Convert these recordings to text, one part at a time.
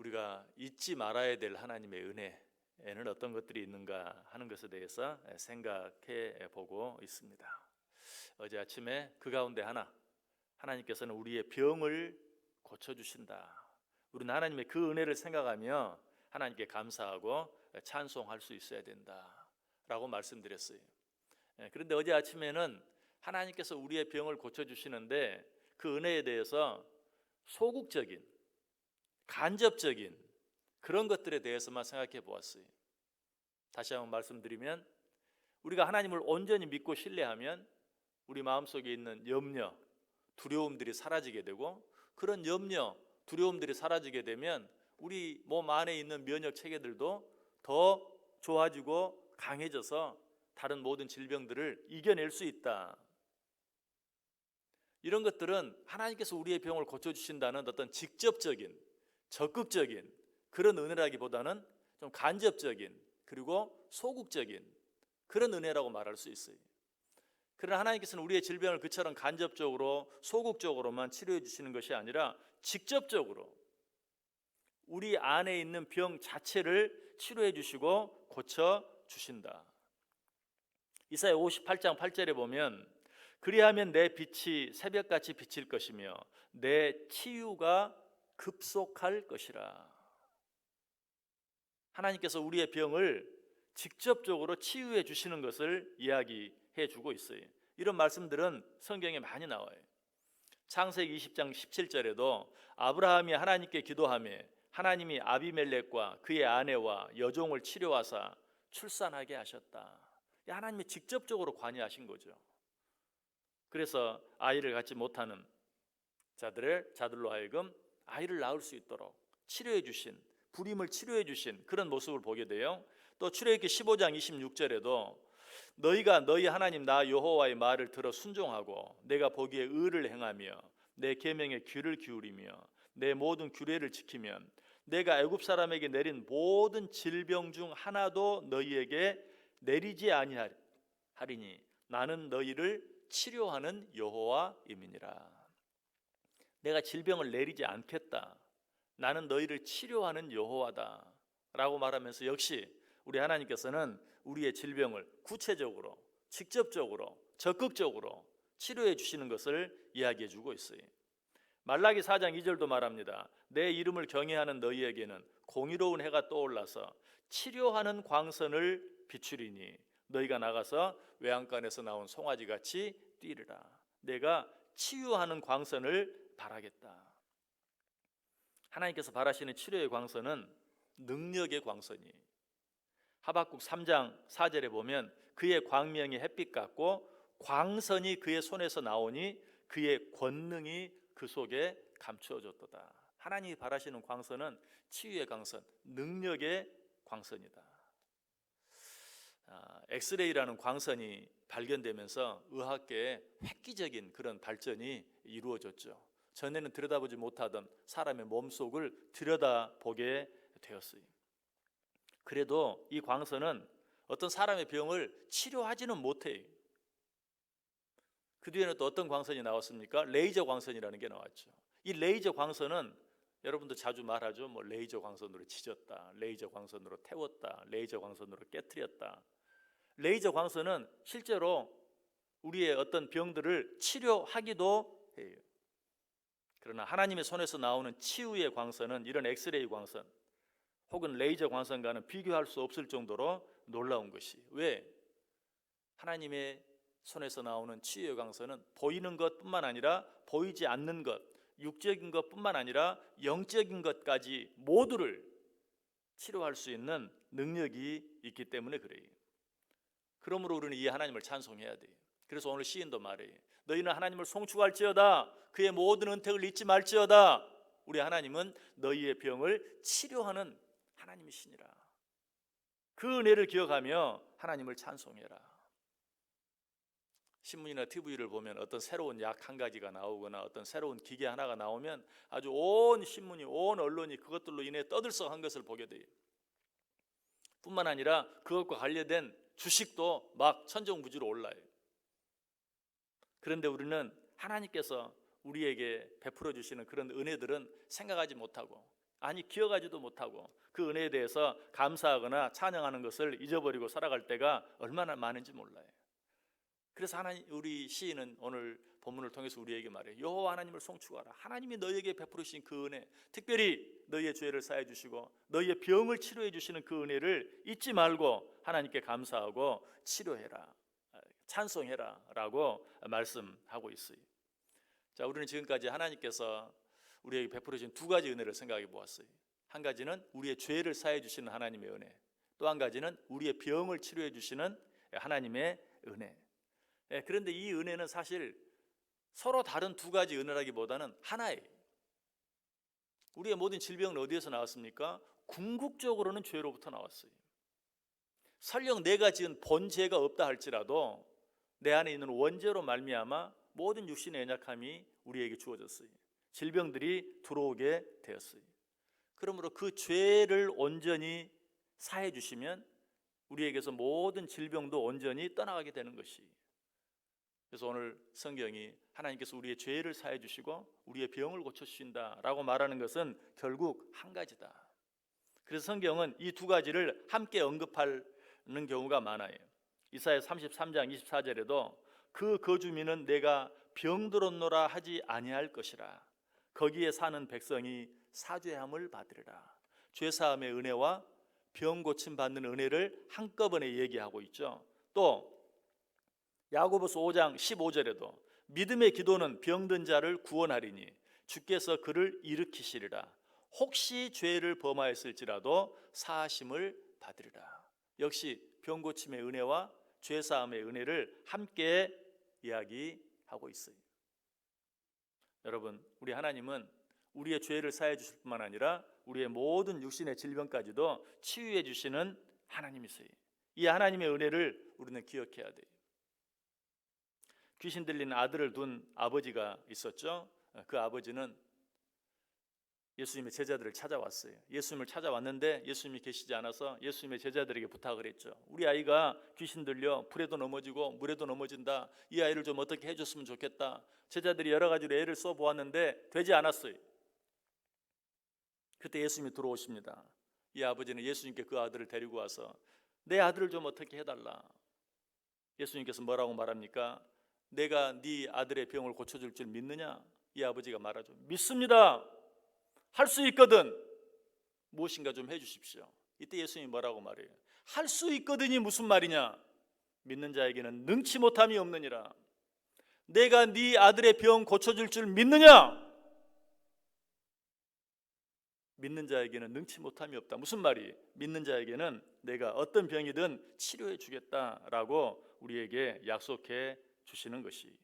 우리가 잊지 말아야 될 하나님의 은혜에는 어떤 것들이 있는가 하는 것에 대해서 생각해 보고 있습니다. 어제 아침에 그 가운데 하나 하나님께서는 우리의 병을 고쳐 주신다. 우리는 하나님의 그 은혜를 생각하며 하나님께 감사하고 찬송할 수 있어야 된다라고 말씀드렸어요. 예, 그런데 어제 아침에는 하나님께서 우리의 병을 고쳐 주시는데 그 은혜에 대해서 소극적인 간접적인 그런 것들에 대해서만 생각해 보았어요. 다시 한번 말씀드리면 우리가 하나님을 온전히 믿고 신뢰하면 우리 마음속에 있는 염려, 두려움들이 사라지게 되고 그런 염려, 두려움들이 사라지게 되면 우리 몸 안에 있는 면역 체계들도 더 좋아지고 강해져서 다른 모든 질병들을 이겨낼 수 있다. 이런 것들은 하나님께서 우리의 병을 고쳐 주신다는 어떤 직접적인 적극적인 그런 은혜라기보다는 좀 간접적인 그리고 소극적인 그런 은혜라고 말할 수 있어요. 그러나 하나님께서는 우리의 질병을 그처럼 간접적으로 소극적으로만 치료해 주시는 것이 아니라 직접적으로 우리 안에 있는 병 자체를 치료해 주시고 고쳐 주신다. 이사야 58장 8절에 보면 그리하면 내 빛이 새벽같이 비칠 것이며 내 치유가 급속할 것이라. 하나님께서 우리의 병을 직접적으로 치유해 주시는 것을 이야기해 주고 있어요. 이런 말씀들은 성경에 많이 나와요. 창세기 20장 17절에도 아브라함이 하나님께 기도하며 하나님이 아비멜렉과 그의 아내와 여종을 치료하사 출산하게 하셨다. 하나님이 직접적으로 관여하신 거죠. 그래서 아이를 갖지 못하는 자들을 자들로 하여금 아이를 낳을 수 있도록 치료해 주신 불임을 치료해 주신 그런 모습을 보게 돼요. 또 출애굽기 15장 26절에도 너희가 너희 하나님 나 여호와의 말을 들어 순종하고 내가 보기에 의를 행하며 내 계명에 귀를 기울이며 내 모든 규례를 지키면 내가 애굽 사람에게 내린 모든 질병 중 하나도 너희에게 내리지 아니하리니 나는 너희를 치료하는 여호와임이니라. 내가 질병을 내리지 않겠다. 나는 너희를 치료하는 여호와다 라고 말하면서 역시 우리 하나님께서는 우리의 질병을 구체적으로 직접적으로 적극적으로 치료해 주시는 것을 이야기해 주고 있어요. 말라기 4장 2절도 말합니다. 내 이름을 경외하는 너희에게는 공의로운 해가 떠올라서 치료하는 광선을 비추리니 너희가 나가서 외양간에서 나온 송아지 같이 뛰리라. 내가 치유하는 광선을 바라겠다. 하나님께서 바라시는 치료의 광선은 능력의 광선이. 하박국 3장 4절에 보면 그의 광명이 햇빛 같고 광선이 그의 손에서 나오니 그의 권능이 그 속에 감추어졌도다. 하나님이 바라시는 광선은 치유의 광선, 능력의 광선이다. 아, 엑스레이라는 광선이 발견되면서 의학계에 획기적인 그런 발전이 이루어졌죠. 전에는 들여다보지 못하던 사람의 몸속을 들여다보게 되었어요. 그래도 이 광선은 어떤 사람의 병을 치료하지는 못해요. 그 뒤에는 또 어떤 광선이 나왔습니까? 레이저 광선이라는 게 나왔죠. 이 레이저 광선은 여러분도 자주 말하죠. 뭐 레이저 광선으로 치졌다, 레이저 광선으로 태웠다, 레이저 광선으로 깨뜨렸다. 레이저 광선은 실제로 우리의 어떤 병들을 치료하기도 해요. 그러나 하나님의 손에서 나오는 치유의 광선은 이런 엑스레이 광선 혹은 레이저 광선과는 비교할 수 없을 정도로 놀라운 것이 왜 하나님의 손에서 나오는 치유의 광선은 보이는 것뿐만 아니라 보이지 않는 것, 육적인 것뿐만 아니라 영적인 것까지 모두를 치료할 수 있는 능력이 있기 때문에 그래요. 그러므로 우리는 이 하나님을 찬송해야 돼요. 그래서 오늘 시인도 말해요. 너희는 하나님을 송축할지어다. 그의 모든 은택을 잊지 말지어다. 우리 하나님은 너희의 병을 치료하는 하나님이시니라. 그 은혜를 기억하며 하나님을 찬송해라. 신문이나 TV를 보면 어떤 새로운 약 한 가지가 나오거나 어떤 새로운 기계 하나가 나오면 아주 온 신문이 온 언론이 그것들로 인해 떠들썩한 것을 보게 돼요. 뿐만 아니라 그것과 관련된 주식도 막 천정부지로 올라요. 그런데 우리는 하나님께서 우리에게 베풀어 주시는 그런 은혜들은 생각하지 못하고 아니 기억하지도 못하고 그 은혜에 대해서 감사하거나 찬양하는 것을 잊어버리고 살아갈 때가 얼마나 많은지 몰라요. 그래서 하나님 우리 시인은 오늘 본문을 통해서 우리에게 말해요. 여호와 하나님을 송축하라. 하나님이 너희에게 베푸르신 그 은혜, 특별히 너희의 죄를 사해 주시고 너희의 병을 치료해 주시는 그 은혜를 잊지 말고 하나님께 감사하고 치료해라. 찬송해라라고 말씀하고 있어요. 자, 우리는 지금까지 하나님께서 우리에게 베풀어 주신 두 가지 은혜를 생각해 보았어요. 한 가지는 우리의 죄를 사해 주시는 하나님의 은혜. 또 한 가지는 우리의 병을 치료해 주시는 하나님의 은혜. 예, 그런데 이 은혜는 사실 서로 다른 두 가지 은혜라기보다는 하나예요. 우리의 모든 질병은 어디에서 나왔습니까? 궁극적으로는 죄로부터 나왔어요. 설령 내가 지은 본죄가 없다 할지라도 내 안에 있는 원죄로 말미암아 모든 육신의 연약함이 우리에게 주어졌어요. 질병들이 들어오게 되었어요. 그러므로 그 죄를 온전히 사해 주시면 우리에게서 모든 질병도 온전히 떠나가게 되는 것이. 그래서 오늘 성경이 하나님께서 우리의 죄를 사해 주시고 우리의 병을 고쳐 주신다라고 말하는 것은 결국 한 가지다. 그래서 성경은 이 두 가지를 함께 언급하는 경우가 많아요. 이사야 33장 24절에도 그 거주민은 내가 병들었노라 하지 아니할 것이라. 거기에 사는 백성이 사죄함을 받으리라. 죄 사함의 은혜와 병 고침 받는 은혜를 한꺼번에 얘기하고 있죠. 또 야고보서 5장 15절에도 믿음의 기도는 병든 자를 구원하리니 주께서 그를 일으키시리라. 혹시 죄를 범하였을지라도 사하심을 받으리라. 역시 병 고침의 은혜와 죄 사함의 은혜를 함께 이야기하고 있어요. 여러분, 우리 하나님은 우리의 죄를 사해 주실 뿐만 아니라 우리의 모든 육신의 질병까지도 치유해 주시는 하나님이세요. 이 하나님의 은혜를 우리는 기억해야 돼요. 귀신 들린 아들을 둔 아버지가 있었죠. 그 아버지는 예수님의 제자들을 찾아왔어요. 예수님을 찾아왔는데 예수님이 계시지 않아서 예수님의 제자들에게 부탁을 했죠. 우리 아이가 귀신 들려 불에도 넘어지고 물에도 넘어진다. 이 아이를 좀 어떻게 해줬으면 좋겠다. 제자들이 여러 가지로 애를 써 보았는데 되지 않았어요. 그때 예수님이 들어오십니다. 이 아버지는 예수님께 그 아들을 데리고 와서 내 아들을 좀 어떻게 해달라. 예수님께서 뭐라고 말합니까? 내가 네 아들의 병을 고쳐줄 줄 믿느냐? 이 아버지가 말하죠. 믿습니다. 할 수 있거든. 무엇인가 좀 해주십시오. 이때 예수님이 뭐라고 말해요? 할 수 있거든이 무슨 말이냐? 믿는 자에게는 능치 못함이 없느니라. 내가 네 아들의 병 고쳐줄 줄 믿느냐? 믿는 자에게는 능치 못함이 없다. 무슨 말이? 믿는 자에게는 내가 어떤 병이든 치료해 주겠다라고 우리에게 약속해 주시는 것이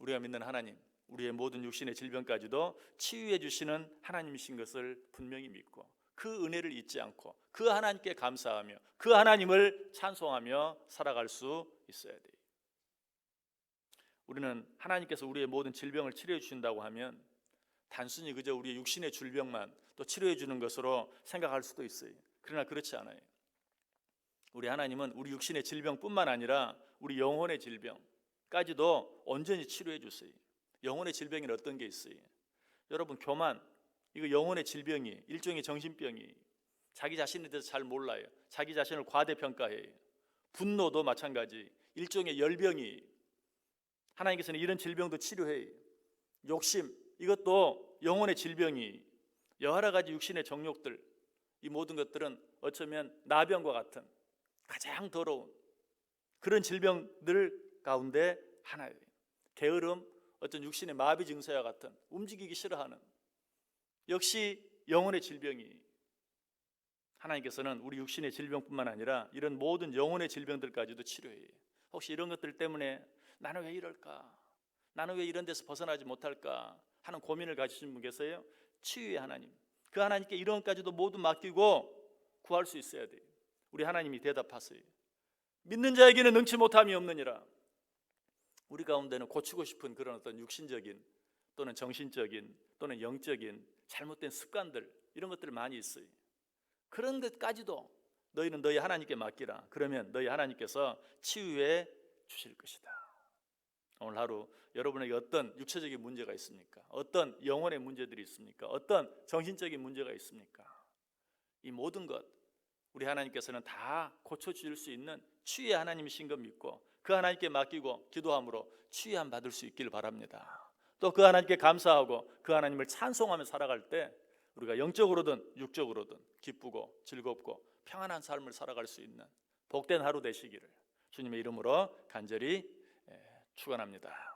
우리가 믿는 하나님, 우리의 모든 육신의 질병까지도 치유해 주시는 하나님이신 것을 분명히 믿고 그 은혜를 잊지 않고 그 하나님께 감사하며 그 하나님을 찬송하며 살아갈 수 있어야 돼요. 우리는 하나님께서 우리의 모든 질병을 치료해 주신다고 하면 단순히 그저 우리의 육신의 질병만 또 치료해 주는 것으로 생각할 수도 있어요. 그러나 그렇지 않아요. 우리 하나님은 우리 육신의 질병뿐만 아니라 우리 영혼의 질병까지도 온전히 치료해 주세요. 영혼의 질병이 어떤 게 있어요? 여러분 교만 이거 영혼의 질병이 일종의 정신병이 자기 자신에 대해서 잘 몰라요. 자기 자신을 과대평가해요. 분노도 마찬가지 일종의 열병이 하나님께서는 이런 질병도 치료해요. 욕심 이것도 영혼의 질병이 여러 가지 육신의 정욕들 이 모든 것들은 어쩌면 나병과 같은 가장 더러운 그런 질병들 가운데 하나예요. 게으름, 어떤 육신의 마비 증세와 같은 움직이기 싫어하는 역시 영혼의 질병이 하나님께서는 우리 육신의 질병뿐만 아니라 이런 모든 영혼의 질병들까지도 치료해요. 혹시 이런 것들 때문에 나는 왜 이럴까? 나는 왜 이런 데서 벗어나지 못할까? 하는 고민을 가지신 분 계세요? 치유의 하나님. 그 하나님께 이런 것까지도 모두 맡기고 구할 수 있어야 돼요. 우리 하나님이 대답하세요. 믿는 자에게는 능치 못함이 없느니라. 우리 가운데는 고치고 싶은 그런 어떤 육신적인 또는 정신적인 또는 영적인 잘못된 습관들 이런 것들이 많이 있어요. 그런 것까지도 너희는 너희 하나님께 맡기라. 그러면 너희 하나님께서 치유해 주실 것이다. 오늘 하루 여러분에게 어떤 육체적인 문제가 있습니까? 어떤 영혼의 문제들이 있습니까? 어떤 정신적인 문제가 있습니까? 이 모든 것 우리 하나님께서는 다 고쳐 주실 수 있는 치유의 하나님이신 것 믿고 그 하나님께 맡기고 기도함으로 치유함 받을 수 있기를 바랍니다. 또 그 하나님께 감사하고 그 하나님을 찬송하며 살아갈 때 우리가 영적으로든 육적으로든 기쁘고 즐겁고 평안한 삶을 살아갈 수 있는 복된 하루 되시기를 주님의 이름으로 간절히 예, 축원합니다.